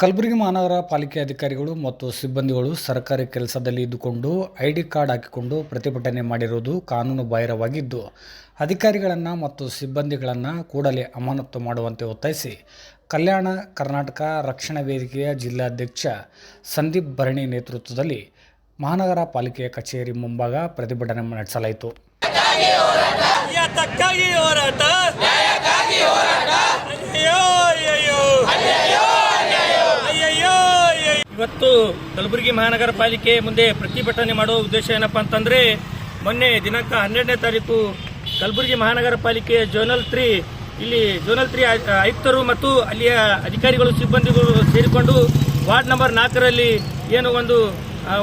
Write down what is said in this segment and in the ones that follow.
ಕಲಬುರಗಿ ಮಹಾನಗರ ಪಾಲಿಕೆ ಅಧಿಕಾರಿಗಳು ಮತ್ತು ಸಿಬ್ಬಂದಿಗಳು ಸರ್ಕಾರಿ ಕೆಲಸದಲ್ಲಿ ಇದ್ದುಕೊಂಡು ಐ ಡಿ ಕಾರ್ಡ್ ಹಾಕಿಕೊಂಡು ಪ್ರತಿಭಟನೆ ಮಾಡಿರುವುದು ಕಾನೂನು ಬಾಹಿರವಾಗಿದ್ದು, ಅಧಿಕಾರಿಗಳನ್ನು ಮತ್ತು ಸಿಬ್ಬಂದಿಗಳನ್ನು ಕೂಡಲೇ ಅಮಾನತು ಮಾಡುವಂತೆ ಒತ್ತಾಯಿಸಿ ಕಲ್ಯಾಣ ಕರ್ನಾಟಕ ರಕ್ಷಣಾ ವೇದಿಕೆಯ ಜಿಲ್ಲಾಧ್ಯಕ್ಷ ಸಂದೀಪ್ ಭರಣಿ ನೇತೃತ್ವದಲ್ಲಿ ಮಹಾನಗರ ಪಾಲಿಕೆಯ ಕಚೇರಿ ಮುಂಭಾಗ ಪ್ರತಿಭಟನೆ ನಡೆಸಲಾಯಿತು. ಇವತ್ತು ಕಲಬುರಗಿ ಮಹಾನಗರ ಪಾಲಿಕೆ ಮುಂದೆ ಪ್ರತಿಭಟನೆ ಮಾಡುವ ಉದ್ದೇಶ ಏನಪ್ಪಾ ಅಂತಂದ್ರೆ, ಮೊನ್ನೆ ದಿನಾಂಕ ಹನ್ನೆರಡನೇ ತಾರೀಕು ಕಲಬುರಗಿ ಮಹಾನಗರ ಪಾಲಿಕೆ ಜೋನಲ್ ತ್ರೀ ಇಲ್ಲಿ ಜೋನಲ್ ತ್ರೀ ಆಯ್- ಆಯುಕ್ತರು ಮತ್ತು ಅಲ್ಲಿಯ ಅಧಿಕಾರಿಗಳು, ಸಿಬ್ಬಂದಿಗಳು ಸೇರಿಕೊಂಡು ವಾರ್ಡ್ ನಂಬರ್ ನಾಲ್ಕರಲ್ಲಿ ಏನು ಒಂದು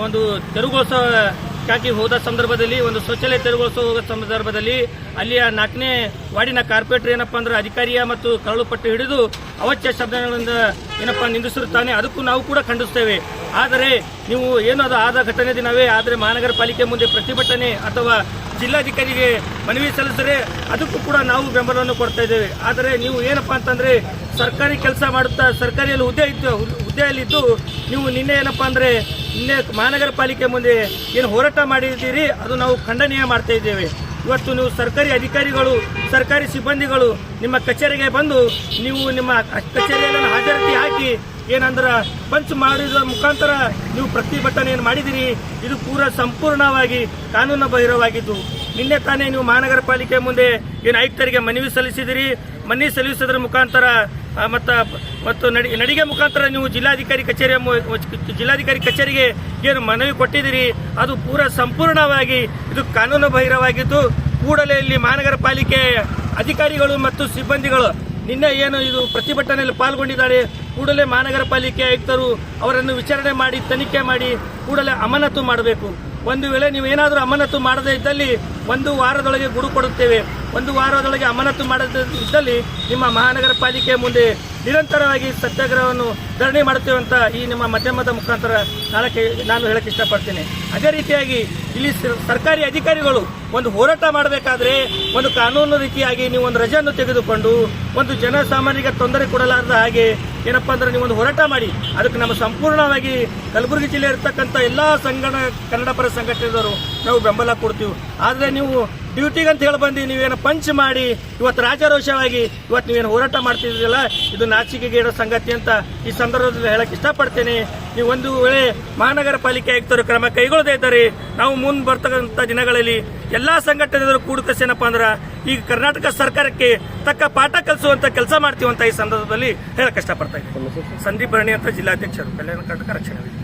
ಒಂದು ತೆರವುಗೊಳಿಸೋಕ್ಕಾಗಿ ಹೋದ ಸಂದರ್ಭದಲ್ಲಿ, ಒಂದು ಶೌಚಾಲಯ ತೆರವುಗೊಳಿಸುವ ಸಂದರ್ಭದಲ್ಲಿ ಅಲ್ಲಿಯ ನಾಲ್ಕನೇ ವಾರ್ಡಿನ ಕಾರ್ಪೊರೇಟರ್ ಏನಪ್ಪಾ ಅಂದ್ರೆ ಅಧಿಕಾರಿಯ ಮತ್ತು ಕರಳು ಪಟ್ಟು ಹಿಡಿದು ಅವಚ್ಯ ಶಬ್ದಗಳಿಂದ ಏನಪ್ಪಾ ನಿಂದಿಸಿರುತ್ತಾನೆ, ಅದಕ್ಕೂ ನಾವು ಕೂಡ ಖಂಡಿಸ್ತೇವೆ ಆದರೆ ನೀವು ಏನು ಅದು ಆದ ಘಟನೆ ದಿನವೇ, ಆದರೆ ಮಹಾನಗರ ಪಾಲಿಕೆ ಮುಂದೆ ಪ್ರತಿಭಟನೆ ಅಥವಾ ಜಿಲ್ಲಾಧಿಕಾರಿಗೆ ಮನವಿ ಸಲ್ಲಿಸಿದರೆ ಅದಕ್ಕೂ ಕೂಡ ನಾವು ಬೆಂಬಲವನ್ನು ಕೊಡ್ತಾ ಇದ್ದೇವೆ. ಆದರೆ ನೀವು ಏನಪ್ಪಾ ಅಂತಂದ್ರೆ ಸರ್ಕಾರಿ ಕೆಲಸ ಮಾಡುತ್ತಾ, ಸರ್ಕಾರಿಯಲ್ಲಿ ಹುದ್ದೆ ಇದ್ದು ಹುದ್ದೆಯಲ್ಲಿದ್ದು ನೀವು ನಿನ್ನೆ ಏನಪ್ಪಾ ಅಂದ್ರೆ ನಿನ್ನೆ ಮಹಾನಗರ ಪಾಲಿಕೆ ಮುಂದೆ ಏನು ಹೋರಾಟ ಮಾಡಿದ್ದೀರಿ, ಅದು ನಾವು ಖಂಡನೀಯ ಮಾಡ್ತಾ ಇದ್ದೇವೆ. ಇವತ್ತು ನೀವು ಸರ್ಕಾರಿ ಅಧಿಕಾರಿಗಳು, ಸರ್ಕಾರಿ ಸಿಬ್ಬಂದಿಗಳು ನಿಮ್ಮ ಕಚೇರಿಗೆ ಬಂದು ನೀವು ನಿಮ್ಮ ಕಚೇರಿಯಲ್ಲಿ ಹಾಜರಾತಿ ಹಾಕಿ ಏನಂದ್ರ ಪಂಚ್ ಮಾಡಿದ ಮುಖಾಂತರ ನೀವು ಪ್ರತಿಭಟನೆಯನ್ನು ಮಾಡಿದಿರಿ. ಇದು ಪೂರ ಸಂಪೂರ್ಣವಾಗಿ ಕಾನೂನು ಬಾಹಿರವಾಗಿದ್ದು. ನಿನ್ನೆ ತಾನೇ ನೀವು ಮಹಾನಗರ ಪಾಲಿಕೆ ಮುಂದೆ ಏನು ಆಯುಕ್ತರಿಗೆ ಮನವಿ ಸಲ್ಲಿಸಿದಿರಿ. ಮನವಿ ಸಲ್ಲಿಸೋದ್ರ ಮುಖಾಂತರ ಮತ್ತ, ಮತ್ತು ನಡಿ, ನಡಿಗೆ ಮುಖಾಂತರ ನೀವು ಜಿಲ್ಲಾಧಿಕಾರಿ ಕಚೇರಿಯ ಜಿಲ್ಲಾಧಿಕಾರಿ ಕಚೇರಿಗೆ ಏನು ಮನವಿ ಕೊಟ್ಟಿದ್ದೀರಿ? ಅದು ಪೂರ ಸಂಪೂರ್ಣವಾಗಿ, ಇದು ಕಾನೂನು ಬಾಹಿರವಾಗಿದ್ದು, ಕೂಡಲೇ ಇಲ್ಲಿ ಮಹಾನಗರ ಪಾಲಿಕೆ ಅಧಿಕಾರಿಗಳು ಮತ್ತು ಸಿಬ್ಬಂದಿಗಳು ನಿನ್ನೆ ಏನು ಇದು ಪ್ರತಿಭಟನೆಯಲ್ಲಿ ಪಾಲ್ಗೊಂಡಿದ್ದಾರೆ. ಕೂಡಲೇ ಮಹಾನಗರ ಪಾಲಿಕೆ ಆಯುಕ್ತರು ಅವರನ್ನು ವಿಚಾರಣೆ ಮಾಡಿ, ತನಿಖೆ ಮಾಡಿ, ಕೂಡಲೇ ಅಮಾನತು ಮಾಡಬೇಕು. ಒಂದು ವೇಳೆ ನೀವು ಏನಾದರೂ ಅಮಾನತು ಮಾಡದೇ ಇದ್ದಲ್ಲಿ ಒಂದು ವಾರದೊಳಗೆ ಗುಡು ಕೊಡುತ್ತೇವೆ. ಒಂದು ವಾರದೊಳಗೆ ಅಮಾನತು ಮಾಡದಿದ್ದಲ್ಲಿ ನಿಮ್ಮ ಮಹಾನಗರ ಪಾಲಿಕೆ ಮುಂದೆ ನಿರಂತರವಾಗಿ ಸತ್ಯಾಗ್ರಹವನ್ನು ಧರಣಿ ಮಾಡುತ್ತೇವೆ ಅಂತ ಈ ನಿಮ್ಮ ಮಾಧ್ಯಮದ ಮುಖಾಂತರ ನಾಳಕ್ಕೆ ನಾನು ಹೇಳಕ್ಕೆ ಇಷ್ಟಪಡ್ತೇನೆ. ಅದೇ ರೀತಿಯಾಗಿ ಇಲ್ಲಿ ಸರ್ಕಾರಿ ಅಧಿಕಾರಿಗಳು ಒಂದು ಹೋರಾಟ ಮಾಡಬೇಕಾದ್ರೆ ಒಂದು ಕಾನೂನು ರೀತಿಯಾಗಿ ನೀವು ಒಂದು ರಜೆಯನ್ನು ತೆಗೆದುಕೊಂಡು ಒಂದು ಜನಸಾಮಾನ್ಯರಿಗೆ ತೊಂದರೆ ಕೊಡಲಾರದ ಹಾಗೆ ಏನಪ್ಪ ಅಂದ್ರೆ ನೀವು ಒಂದು ಹೋರಾಟ ಮಾಡಿ. ಅದಕ್ಕೆ ನಮ್ಮ ಸಂಪೂರ್ಣವಾಗಿ ಕಲಬುರಗಿ ಜಿಲ್ಲೆ ಇರತಕ್ಕಂಥ ಎಲ್ಲ ಸಂಘಟ ಕನ್ನಡ ಪರ ಸಂಘಟನೆದವರು ನಾವು ಬೆಂಬಲ ಕೊಡ್ತೀವಿ. ಆದ್ರೆ ನೀವು ಡ್ಯೂಟಿಗೆ ಅಂತ ಹೇಳಿ ಬಂದು ನೀವೇನು ಪಂಚ್ ಮಾಡಿ ಇವತ್ತು ರಾಜಾರೋಷವಾಗಿ ಇವತ್ತು ನೀವೇನು ಹೋರಾಟ ಮಾಡ್ತಿದ್ದೀರಲ್ಲ ಇದು ನಾಚಿಕೆಗೇಡ ಸಂಗತಿ ಅಂತ ಈ ಸಂದರ್ಭದಲ್ಲಿ ಹೇಳಕ್ಕೆ ಇಷ್ಟಪಡ್ತೇನೆ. ನೀವು ಒಂದು ವೇಳೆ ಮಹಾನಗರ ಪಾಲಿಕೆ ಆಯುಕ್ತರು ಕ್ರಮ ಕೈಗೊಳ್ಳದೇ ಇದ್ದಾರೆ ನಾವು ಮುಂದೆ ಬರ್ತಕ್ಕಂಥ ದಿನಗಳಲ್ಲಿ ಎಲ್ಲಾ ಸಂಘಟನೆಗಳು ಕೂಡುಕಸೇನಪ್ಪ ಅಂದ್ರೆ ಈಗ ಕರ್ನಾಟಕ ಸರ್ಕಾರಕ್ಕೆ ತಕ್ಕ ಪಾಠ ಕಲಿಸುವಂತ ಕೆಲಸ ಮಾಡ್ತೀವಂತ ಈ ಸಂದರ್ಭದಲ್ಲಿ ಹೇಳಕ್ಕೆ ಇಷ್ಟಪಡ್ತಾ ಇದ್ದೀನಿ. ಸಂದೀಪ್ ಅಂತ ಜಿಲ್ಲಾಧ್ಯಕ್ಷರು, ಕಲ್ಯಾಣ ಕರ್ನಾಟಕ ರಕ್ಷಣಾ